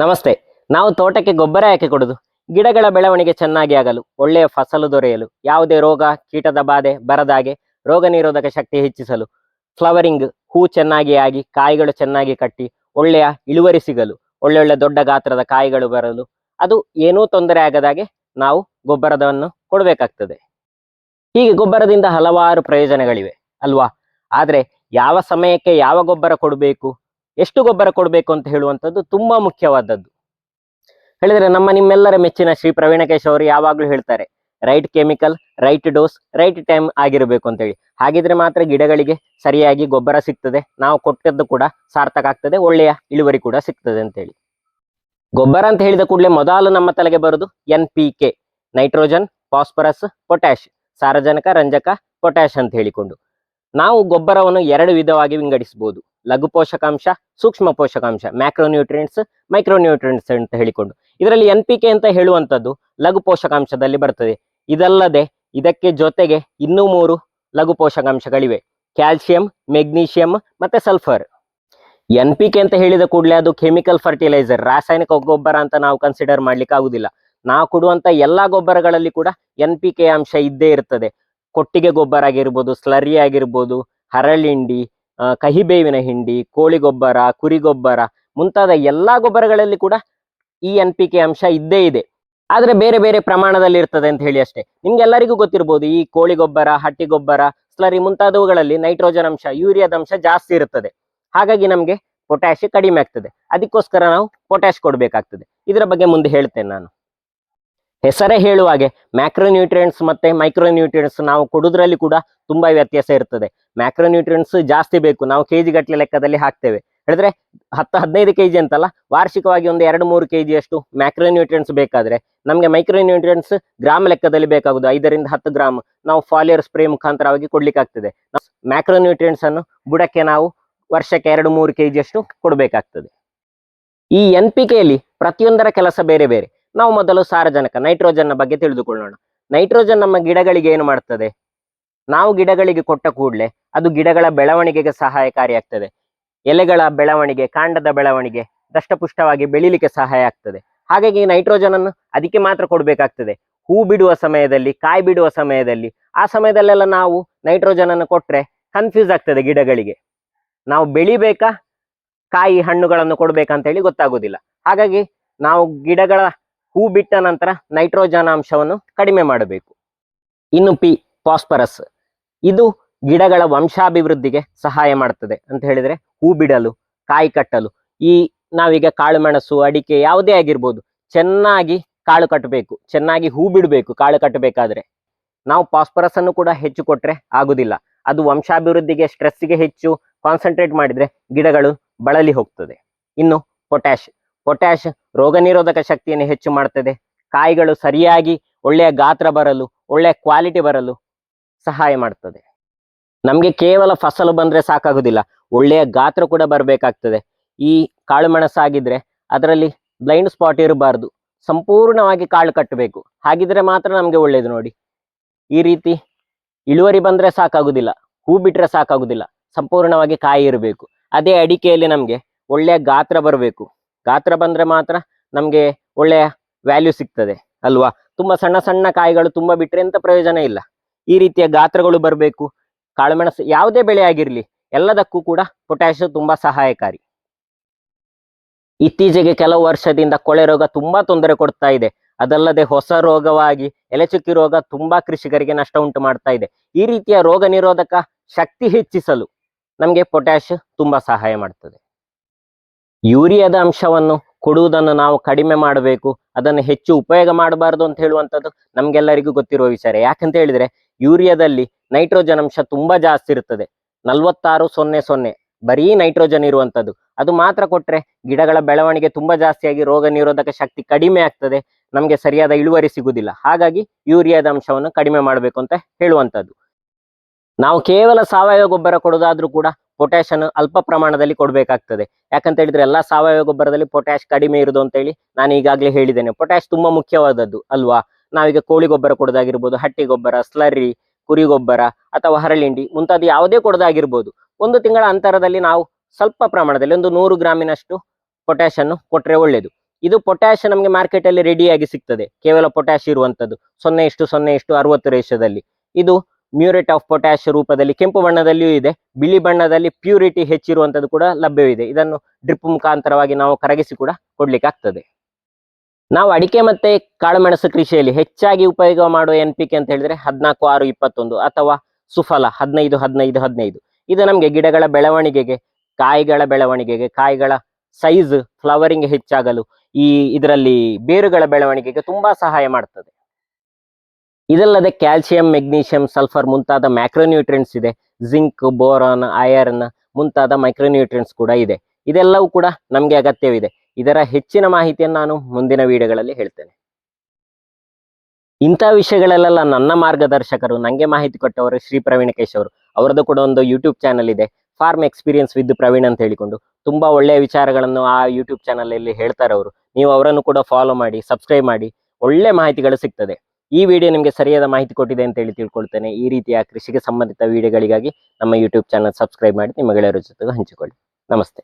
ನಮಸ್ತೆ. ನಾವು ತೋಟಕ್ಕೆ ಗೊಬ್ಬರ ಯಾಕೆ ಕೊಡೋದು? ಗಿಡಗಳ ಬೆಳವಣಿಗೆ ಚೆನ್ನಾಗಿ ಆಗಲು, ಒಳ್ಳೆಯ ಫಸಲು ದೊರೆಯಲು, ಯಾವುದೇ ರೋಗ, ಕೀಟದ ಬಾಧೆ ಬರದಾಗೆ ರೋಗ ನಿರೋಧಕ ಶಕ್ತಿ ಹೆಚ್ಚಿಸಲು, ಫ್ಲವರಿಂಗ್, ಹೂ ಚೆನ್ನಾಗಿ ಆಗಿ, ಕಾಯಿಗಳು ಚೆನ್ನಾಗಿ ಕಟ್ಟಿ, ಒಳ್ಳೆಯ ಇಳುವರಿ ಸಿಗಲು ಒಳ್ಳೆ ಒಳ್ಳೆ ದೊಡ್ಡ ಗಾತ್ರದ ಕಾಯಿಗಳು ಬರಲು, ಅದು ಏನೂ ತೊಂದರೆ ಆಗದಾಗೆ ನಾವು ಗೊಬ್ಬರದವನ್ನು ಕೊಡಬೇಕಾಗ್ತದೆ. ಹೀಗೆ ಗೊಬ್ಬರದಿಂದ ಹಲವಾರು ಪ್ರಯೋಜನಗಳಿವೆ, ಅಲ್ವಾ? ಆದರೆ ಯಾವ ಸಮಯಕ್ಕೆ ಯಾವ ಗೊಬ್ಬರ ಕೊಡಬೇಕು? ಎಷ್ಟು ಗೊಬ್ಬರ ಕೊಡಬೇಕು ಅಂತ ಹೇಳುವಂಥದ್ದು ತುಂಬಾ ಮುಖ್ಯವಾದದ್ದು. ಹೇಳಿದ್ರೆ ನಮ್ಮ ನಿಮ್ಮೆಲ್ಲರ ಮೆಚ್ಚಿನ ಶ್ರೀ ಪ್ರವೀಣಕೇಶ್ ಅವರು ಯಾವಾಗಲೂ ಹೇಳ್ತಾರೆ, right chemical, right dose, right time ಆಗಿರಬೇಕು ಅಂತೇಳಿ. ಹಾಗಿದ್ರೆ ಮಾತ್ರ ಗಿಡಗಳಿಗೆ ಸರಿಯಾಗಿ ಗೊಬ್ಬರ ಸಿಗ್ತದೆ, ನಾವು ಕೊಟ್ಟದ್ದು ಕೂಡ ಸಾರ್ಥಕ ಆಗ್ತದೆ, ಒಳ್ಳೆಯ ಇಳುವರಿ ಕೂಡ ಸಿಗ್ತದೆ ಅಂತೇಳಿ. ಗೊಬ್ಬರ ಅಂತ ಹೇಳಿದ ಕೂಡಲೇ ಮೊದಲು ನಮ್ಮ ತಲೆಗೆ ಬರುದು N P K, nitrogen, phosphorus, potash, ಸಾರಜನಕ, ರಂಜಕ, ಪೊಟ್ಯಾಶ್ ಅಂತ ಹೇಳಿಕೊಂಡು. ನಾವು ಗೊಬ್ಬರವನ್ನು ಎರಡು ವಿಧವಾಗಿ ವಿಂಗಡಿಸಬಹುದು ಲಘು ಪೋಷಕಾಂಶ, ಸೂಕ್ಷ್ಮ ಪೋಷಕಾಂಶ ಮ್ಯಾಕ್ರೋನ್ಯೂಟ್ರಿಯೆಂಟ್ಸ್ ಮೈಕ್ರೋನ್ಯೂಟ್ರಿಯೆಂಟ್ಸ್ ಅಂತ ಹೇಳಿಕೊಂಡು. ಇದರಲ್ಲಿ ಎನ್ ಪಿ ಕೆ ಅಂತ ಹೇಳುವಂಥದ್ದು ಲಘು ಪೋಷಕಾಂಶದಲ್ಲಿ ಬರ್ತದೆ. ಇದಲ್ಲದೆ ಇದಕ್ಕೆ ಜೊತೆಗೆ ಇನ್ನೂ ಮೂರು ಲಘು ಪೋಷಕಾಂಶಗಳಿವೆ. ಕ್ಯಾಲ್ಸಿಯಂ, ಮೆಗ್ನೀಷಿಯಂ ಮತ್ತೆ ಸಲ್ಫರ್. ಎನ್ ಪಿ ಕೆ ಅಂತ ಹೇಳಿದ ಕೂಡಲೇ ಅದು ಕೆಮಿಕಲ್ ಫರ್ಟಿಲೈಸರ್, ರಾಸಾಯನಿಕ ಗೊಬ್ಬರ ಅಂತ ನಾವು ಕನ್ಸಿಡರ್ ಮಾಡ್ಲಿಕ್ಕೆ ಆಗುದಿಲ್ಲ. ನಾವು ಕೊಡುವಂಥ ಎಲ್ಲ ಗೊಬ್ಬರಗಳಲ್ಲಿ ಕೂಡ ಎನ್ ಪಿ ಕೆ ಅಂಶ ಇದ್ದೇ ಇರ್ತದೆ. ಕೊಟ್ಟಿಗೆ ಗೊಬ್ಬರ ಆಗಿರ್ಬೋದು ಸ್ಲರಿ ಆಗಿರ್ಬೋದು, ಹರಳಿಂಡಿ ಕಹಿಬೇವಿನ ಹಿಂಡಿ ಕೋಳಿ ಗೊಬ್ಬರ ಕುರಿ ಗೊಬ್ಬರ ಮುಂತಾದ ಎಲ್ಲಾ ಗೊಬ್ಬರಗಳಲ್ಲಿ ಕೂಡ ಈ ಎನ್ ಪಿ ಅಂಶ ಇದ್ದೇ ಇದೆ. ಆದರೆ ಬೇರೆ ಬೇರೆ ಪ್ರಮಾಣದಲ್ಲಿ ಇರ್ತದೆ ಅಂತ ಹೇಳಿ ಅಷ್ಟೇ. ನಿಮ್ಗೆಲ್ಲರಿಗೂ ಗೊತ್ತಿರ್ಬೋದು, ಈ ಕೋಳಿ ಗೊಬ್ಬರ ಹಟ್ಟಿ ಗೊಬ್ಬರ ಸ್ಲರಿ ಮುಂತಾದವುಗಳಲ್ಲಿ ನೈಟ್ರೋಜನ್ ಅಂಶ, ಯೂರಿಯಾದ ಅಂಶ ಜಾಸ್ತಿ ಇರುತ್ತದೆ ಹಾಗಾಗಿ ನಮಗೆ ಪೊಟ್ಯಾಶ್ ಕಡಿಮೆ ಆಗ್ತದೆ. ಅದಕ್ಕೋಸ್ಕರ ನಾವು ಪೊಟ್ಯಾಶ್ ಕೊಡಬೇಕಾಗ್ತದೆ. ಇದರ ಬಗ್ಗೆ ಮುಂದೆ ಹೇಳ್ತೇನೆ ನಾನು. ಹೆಸರೇ ಹೇಳುವ ಹಾಗೆ ಮ್ಯಾಕ್ರೋನ್ಯೂಟ್ರಿಯೆಂಟ್ಸ್ ಮತ್ತೆ ಮೈಕ್ರೋನ್ಯೂಟ್ರಿಯೆಂಟ್ಸ್ ನಾವು ಕೊಡೋದ್ರಲ್ಲಿ ಕೂಡ ತುಂಬಾ ವ್ಯತ್ಯಾಸ ಇರ್ತದೆ. ಮ್ಯಾಕ್ರೋನ್ಯೂಟ್ರಿಯೆಂಟ್ಸ್ ಜಾಸ್ತಿ ಬೇಕು. ನಾವು ಕೆಜಿ ಗಟ್ಟಲೆ ಲೆಕ್ಕದಲ್ಲಿ ಹಾಕ್ತೇವೆ. ಹೇಳಿದ್ರೆ ಹತ್ತು ಹದಿನೈದು ಕೆಜಿ ಅಂತಲ್ಲ, ವಾರ್ಷಿಕವಾಗಿ ಒಂದು ಎರಡು ಮೂರು ಕೆಜಿ ಅಷ್ಟು ಮ್ಯಾಕ್ರೋನ್ಯೂಟ್ರಿಯೆಂಟ್ಸ್ ಬೇಕಾದ್ರೆ ನಮಗೆ ಮೈಕ್ರೋನ್ಯೂಟ್ರಿಯೆಂಟ್ಸ್ ಗ್ರಾಮ್ ಲೆಕ್ಕದಲ್ಲಿ ಬೇಕಾಗುದು ಐದರಿಂದ ಹತ್ತು ಗ್ರಾಮ್. ನಾವು ಫಾಲಿಯರ್ ಸ್ಪ್ರೇ ಮುಖಾಂತರವಾಗಿ ಕೊಡ್ಲಿಕ್ಕೆ ಆಗ್ತದೆ. ಮ್ಯಾಕ್ರೋನ್ಯೂಟ್ರಿಯೆಂಟ್ಸ್ ಅನ್ನು ಬುಡಕ್ಕೆ ನಾವು ವರ್ಷಕ್ಕೆ ಎರಡು ಮೂರು ಕೆಜಿ ಅಷ್ಟು ಕೊಡಬೇಕಾಗ್ತದೆ. ಈ ಎನ್ ಪಿ ಕೆಯಲ್ಲಿ ಪ್ರತಿಯೊಂದರ ಕೆಲಸ ಬೇರೆ ಬೇರೆ. ನಾವು ಮೊದಲು ಸಾರಜನಕ ನೈಟ್ರೋಜನ್ ಬಗ್ಗೆ ತಿಳಿದುಕೊಳ್ಳೋಣ. ನೈಟ್ರೋಜನ್ ನಮ್ಮ ಗಿಡಗಳಿಗೆ ಏನು ಮಾಡ್ತದೆ? ನಾವು ಗಿಡಗಳಿಗೆ ಕೊಟ್ಟ ಕೂಡಲೇ ಅದು ಗಿಡಗಳ ಬೆಳವಣಿಗೆಗೆ ಸಹಾಯಕಾರಿಯಾಗ್ತದೆ. ಎಲೆಗಳ ಬೆಳವಣಿಗೆ, ಕಾಂಡದ ಬೆಳವಣಿಗೆ ದಷ್ಟಪುಷ್ಟವಾಗಿ ಬೆಳಿಲಿಕ್ಕೆ ಸಹಾಯ ಆಗ್ತದೆ. ಹಾಗಾಗಿ ನೈಟ್ರೋಜನ್ ಅನ್ನು ಅದಕ್ಕೆ ಮಾತ್ರ ಕೊಡಬೇಕಾಗ್ತದೆ. ಹೂ ಬಿಡುವ ಸಮಯದಲ್ಲಿ, ಕಾಯಿ ಬಿಡುವ ಸಮಯದಲ್ಲಿ ಆ ಸಮಯದಲ್ಲೆಲ್ಲ ನಾವು ನೈಟ್ರೋಜನ್ ಅನ್ನು ಕೊಟ್ಟರೆ ಕನ್ಫ್ಯೂಸ್ ಆಗ್ತದೆ ಗಿಡಗಳಿಗೆ. ನಾವು ಬೆಳಿಬೇಕಾ? ಕಾಯಿ ಹಣ್ಣುಗಳನ್ನು ಕೊಡ್ಬೇಕಂತ ಹೇಳಿ ಗೊತ್ತಾಗುದಿಲ್ಲ. ಹಾಗಾಗಿ ನಾವು ಗಿಡಗಳ ಹೂ ಬಿಟ್ಟ ನಂತರ ನೈಟ್ರೋಜನ್ ಅಂಶವನ್ನು ಕಡಿಮೆ ಮಾಡಬೇಕು. ಇನ್ನು ಪಿ, ಫಾಸ್ಫರಸ್. ಇದು ಗಿಡಗಳ ವಂಶಾಭಿವೃದ್ಧಿಗೆ ಸಹಾಯ ಮಾಡ್ತದೆ ಅಂತ ಹೇಳಿದ್ರೆ ಹೂ ಬಿಡಲು, ಕಾಯಿ ಕಟ್ಟಲು, ಈ ನಾವೀಗ ಕಾಳು ಮೆಣಸು, ಅಡಿಕೆ ಯಾವುದೇ ಆಗಿರ್ಬೋದು ಚೆನ್ನಾಗಿ ಕಾಳು ಕಟ್ಟಬೇಕು, ಚೆನ್ನಾಗಿ ಹೂ ಬಿಡಬೇಕು, ಕಾಳು ಕಟ್ಟಬೇಕಾದ್ರೆ. ನಾವು ಫಾಸ್ಫರಸ್ ಅನ್ನು ಕೂಡ ಹೆಚ್ಚು ಕೊಟ್ಟರೆ ಆಗುದಿಲ್ಲ. ಅದು ವಂಶಾಭಿವೃದ್ಧಿಗೆ ಸ್ಟ್ರೆಸ್ಗೆ ಹೆಚ್ಚು ಕಾನ್ಸಂಟ್ರೇಟ್ ಮಾಡಿದ್ರೆ ಗಿಡಗಳು ಬಳಲಿ ಹೋಗ್ತದೆ. ಇನ್ನು ಪೊಟ್ಯಾಶ್ ಪೊಟ್ಯಾಶ್ ರೋಗ ನಿರೋಧಕ ಶಕ್ತಿಯನ್ನು ಹೆಚ್ಚು ಮಾಡ್ತದೆ. ಕಾಯಿಗಳು ಸರಿಯಾಗಿ ಒಳ್ಳೆಯ ಗಾತ್ರ ಬರಲು, ಒಳ್ಳೆಯ ಕ್ವಾಲಿಟಿ ಬರಲು ಸಹಾಯ ಮಾಡ್ತದೆ. ನಮಗೆ ಕೇವಲ ಫಸಲು ಬಂದ್ರೆ ಸಾಕಾಗುದಿಲ್ಲ. ಒಳ್ಳೆಯ ಗಾತ್ರ ಕೂಡ ಬರಬೇಕಾಗ್ತದೆ. ಈ ಕಾಳು ಮೆಣಸಾಗಿದ್ರೆ ಅದರಲ್ಲಿ ಬ್ಲೈಂಡ್ ಸ್ಪಾಟ್ ಇರಬಾರ್ದು. ಸಂಪೂರ್ಣವಾಗಿ ಕಾಳು ಕಟ್ಟಬೇಕು ಹಾಗಿದ್ರೆ ಮಾತ್ರ ನಮಗೆ ಒಳ್ಳೆಯದು ನೋಡಿ. ಈ ರೀತಿ ಇಳುವರಿ ಬಂದ್ರೆ ಸಾಕಾಗುದಿಲ್ಲ. ಹೂ ಬಿಟ್ಟರೆ ಸಾಕಾಗುದಿಲ್ಲ. ಸಂಪೂರ್ಣವಾಗಿ ಕಾಯಿ ಇರಬೇಕು. ಅದೇ ಅಡಿಕೆಯಲ್ಲಿ ನಮಗೆ ಒಳ್ಳೆಯ ಗಾತ್ರ ಬರಬೇಕು. ಗಾತ್ರ ಬಂದ್ರೆ ಮಾತ್ರ ನಮಗೆ ಒಳ್ಳೆಯ ವ್ಯಾಲ್ಯೂ ಸಿಗ್ತದೆ, ಅಲ್ವಾ? ತುಂಬಾ ಸಣ್ಣ ಸಣ್ಣ ಕಾಯಿಗಳು ತುಂಬಾ ಬಿಟ್ಟರೆ ಎಂಥ ಪ್ರಯೋಜನ ಇಲ್ಲ. ಈ ರೀತಿಯ ಗಾತ್ರಗಳು ಬರಬೇಕು. ಕಾಳುಮೆಣಸು ಯಾವುದೇ ಬೆಳೆ ಆಗಿರಲಿ, ಎಲ್ಲದಕ್ಕೂ ಕೂಡ ಪೊಟ್ಯಾಶ್ ತುಂಬಾ ಸಹಾಯಕಾರಿ. ಇತ್ತೀಚೆಗೆ ಕೆಲವು ವರ್ಷದಿಂದ ಕೊಳೆ ರೋಗ ತುಂಬಾ ತೊಂದರೆ ಕೊಡ್ತಾ ಇದೆ. ಅದಲ್ಲದೆ ಹೊಸ ರೋಗವಾಗಿ ಎಲೆಚುಕ್ಕಿ ರೋಗ ತುಂಬಾ ಕೃಷಿಕರಿಗೆ ನಷ್ಟ ಉಂಟು ಮಾಡ್ತಾ ಇದೆ. ಈ ರೀತಿಯ ರೋಗ ನಿರೋಧಕ ಶಕ್ತಿ ಹೆಚ್ಚಿಸಲು ನಮಗೆ ಪೊಟ್ಯಾಷ್ ತುಂಬಾ ಸಹಾಯ ಮಾಡ್ತದೆ. ಯೂರಿಯಾದ ಅಂಶವನ್ನು ಕೊಡುವುದನ್ನು ನಾವು ಕಡಿಮೆ ಮಾಡಬೇಕು, ಅದನ್ನು ಹೆಚ್ಚು ಉಪಯೋಗ ಮಾಡಬಾರದು ಅಂತ ಹೇಳುವಂಥದ್ದು ನಮಗೆಲ್ಲರಿಗೂ ಗೊತ್ತಿರುವ ವಿಚಾರ. ಯಾಕಂತ ಹೇಳಿದ್ರೆ, ಯೂರಿಯಾದಲ್ಲಿ ನೈಟ್ರೋಜನ್ ಅಂಶ ತುಂಬಾ ಜಾಸ್ತಿ ಇರ್ತದೆ. ನಲ್ವತ್ತಾರು ಸೊನ್ನೆ ಸೊನ್ನೆ, ಬರೀ ನೈಟ್ರೋಜನ್ ಇರುವಂಥದ್ದು. ಅದು ಮಾತ್ರ ಕೊಟ್ಟರೆ ಗಿಡಗಳ ಬೆಳವಣಿಗೆ ತುಂಬಾ ಜಾಸ್ತಿಯಾಗಿ ರೋಗ ನಿರೋಧಕ ಶಕ್ತಿ ಕಡಿಮೆ ಆಗ್ತದೆ, ನಮಗೆ ಸರಿಯಾದ ಇಳುವರಿ ಸಿಗುವುದಿಲ್ಲ. ಹಾಗಾಗಿ ಯೂರಿಯಾದ ಅಂಶವನ್ನು ಕಡಿಮೆ ಮಾಡಬೇಕು ಅಂತ ಹೇಳುವಂತದ್ದು ನಾವು ಕೇವಲ ಸಾವಯವ ಗೊಬ್ಬರ ಕೊಡೋದಾದ್ರೂ ಕೂಡ ಪೊಟ್ಯಾಶ್ ಅನ್ನು ಅಲ್ಪ ಪ್ರಮಾಣದಲ್ಲಿ ಕೊಡಬೇಕಾಗ್ತದೆ. ಯಾಕಂತ ಹೇಳಿದ್ರೆ ಎಲ್ಲಾ ಸಾವಯವ ಗೊಬ್ಬರದಲ್ಲಿ ಪೊಟ್ಯಾಶ್ ಕಡಿಮೆ ಇರುದು ಅಂತ ಹೇಳಿ ನಾನು ಈಗಾಗಲೇ ಹೇಳಿದ್ದೇನೆ. ಪೊಟ್ಯಾಶ್ ತುಂಬಾ ಮುಖ್ಯವಾದದ್ದು ಅಲ್ವಾ? ನಾವೀಗ ಕೋಳಿ ಗೊಬ್ಬರ ಕೊಡೋದಾಗಿರ್ಬೋದು, ಹಟ್ಟಿ ಗೊಬ್ಬರ ಸ್ಲರ್ರಿ ಕುರಿ ಗೊಬ್ಬರ ಅಥವಾ ಹರಳಿಂಡಿ ಮುಂತಾದ ಯಾವುದೇ ಕೊಡೋದಾಗಿರ್ಬೋದು. ಒಂದು ತಿಂಗಳ ಅಂತರದಲ್ಲಿ ನಾವು ಸ್ವಲ್ಪ ಪ್ರಮಾಣದಲ್ಲಿ ಒಂದು ನೂರು ಗ್ರಾಮಿನಷ್ಟು ಪೊಟ್ಯಾಶ್ ಅನ್ನು ಕೊಟ್ಟರೆ ಒಳ್ಳೆಯದು ಇದು ಪೊಟ್ಯಾಶ್ ನಮಗೆ ಮಾರ್ಕೆಟ್ ಅಲ್ಲಿ ರೆಡಿಯಾಗಿ ಸಿಗ್ತದೆ. ಕೇವಲ ಪೊಟ್ಯಾಶ್ ಇರುವಂತದ್ದು. ಸೊನ್ನೆ ಇಷ್ಟು ಸೊನ್ನೆ ಇಷ್ಟು, ಅರವತ್ತು ರೇಷದಲ್ಲಿ ಇದು ಮ್ಯೂರೇಟ್ ಆಫ್ ಪೊಟ್ಯಾಶ್ ರೂಪದಲ್ಲಿ ಕೆಂಪು ಬಣ್ಣದಲ್ಲಿಯೂ ಇದೆ. ಬಿಳಿ ಬಣ್ಣದಲ್ಲಿ ಪ್ಯೂರಿಟಿ ಹೆಚ್ಚಿರುವಂತದ್ದು ಕೂಡ ಲಭ್ಯವಿದೆ. ಇದನ್ನು ಡ್ರಿಪ್ ಮುಖಾಂತರವಾಗಿ ನಾವು ಕರಗಿಸಿ ಕೂಡ ಕೊಡ್ಲಿಕ್ಕೆ ಆಗ್ತದೆ. ನಾವು ಅಡಿಕೆ ಮತ್ತೆ ಕಾಳುಮೆಣಸು ಕೃಷಿಯಲ್ಲಿ ಹೆಚ್ಚಾಗಿ ಉಪಯೋಗ ಮಾಡುವ ಎನ್ ಪಿ ಕೆ ಅಂತ ಹೇಳಿದ್ರೆ ಹದಿನಾಲ್ಕು, ಆರು, ಇಪ್ಪತ್ತೊಂದು ಅಥವಾ ಸುಫಲ ಹದಿನೈದು ಹದಿನೈದು ಹದಿನೈದು. ಇದು ನಮಗೆ ಗಿಡಗಳ ಬೆಳವಣಿಗೆಗೆ, ಕಾಯಿಗಳ ಬೆಳವಣಿಗೆಗೆ, ಕಾಯಿಗಳ ಸೈಜ್, ಫ್ಲವರಿಂಗ್ ಹೆಚ್ಚಾಗಲು ಈ ಇದರಲ್ಲಿ ಬೇರುಗಳ ಬೆಳವಣಿಗೆಗೆ ತುಂಬಾ ಸಹಾಯ ಮಾಡ್ತದೆ. ಇದಲ್ಲದೆ ಕ್ಯಾಲ್ಸಿಯಂ, ಮೆಗ್ನೀಷಿಯಂ, ಸಲ್ಫರ್ ಮುಂತಾದ ಮ್ಯಾಕ್ರೋನ್ಯೂಟ್ರಿಯೆಂಟ್ಸ್ ಇದೆ. ಜಿಂಕ್, ಬೋರಾನ್, ಐರನ್ ಮುಂತಾದ ಮೈಕ್ರೋನ್ಯೂಟ್ರಿಯನ್ಸ್ ಕೂಡ ಇದೆ. ಇದೆಲ್ಲವೂ ಕೂಡ ನಮಗೆ ಅಗತ್ಯವಿದೆ. ಇದರ ಹೆಚ್ಚಿನ ಮಾಹಿತಿಯನ್ನು ನಾನು ಮುಂದಿನ ವಿಡಿಯೋಗಳಲ್ಲಿ ಹೇಳ್ತೇನೆ. ಇಂಥ ವಿಷಯಗಳಲ್ಲೆಲ್ಲ ನನ್ನ ಮಾರ್ಗದರ್ಶಕರು ನನಗೆ ಮಾಹಿತಿ ಕೊಟ್ಟವರು ಶ್ರೀ ಪ್ರವೀಣ್ ಕೇಶ್ ಅವರು. ಅವರದ್ದು ಕೂಡ ಒಂದು ಯೂಟ್ಯೂಬ್ ಚಾನಲ್ ಇದೆ. ಫಾರ್ಮ್ ಎಕ್ಸ್ಪೀರಿಯನ್ಸ್ ವಿತ್ ಪ್ರವೀಣ್ ಅಂತ ಹೇಳಿಕೊಂಡು. ತುಂಬಾ ಒಳ್ಳೆಯ ವಿಚಾರಗಳನ್ನು ಆ ಯೂಟ್ಯೂಬ್ ಚಾನಲ್ ಅಲ್ಲಿ ಹೇಳ್ತಾರೆ ಅವರು. ನೀವು ಅವರನ್ನು ಕೂಡ ಫಾಲೋ ಮಾಡಿ ಸಬ್ಸ್ಕ್ರೈಬ್ ಮಾಡಿ. ಒಳ್ಳೆ ಮಾಹಿತಿಗಳು ಸಿಗ್ತದೆ. ಈ ವಿಡಿಯೋ ನಿಮಗೆ ಸರಿಯಾದ ಮಾಹಿತಿ ಕೊಟ್ಟಿದೆ ಅಂತ ಹೇಳಿ ತಿಳ್ಕೊಳ್ತೇನೆ. ಈ ರೀತಿಯ ಕೃಷಿಗೆ ಸಂಬಂಧಿತ ವಿಡಿಯೋಗಳಿಗಾಗಿ ನಮ್ಮ ಯೂಟ್ಯೂಬ್ ಚಾನಲ್ ಸಬ್ಸ್ಕ್ರೈಬ್ ಮಾಡಿ, ನಿಮ್ಮ ಗೆಳೆಯರ ಜೊತೆ ಹಂಚಿಕೊಳ್ಳಿ. ನಮಸ್ತೆ.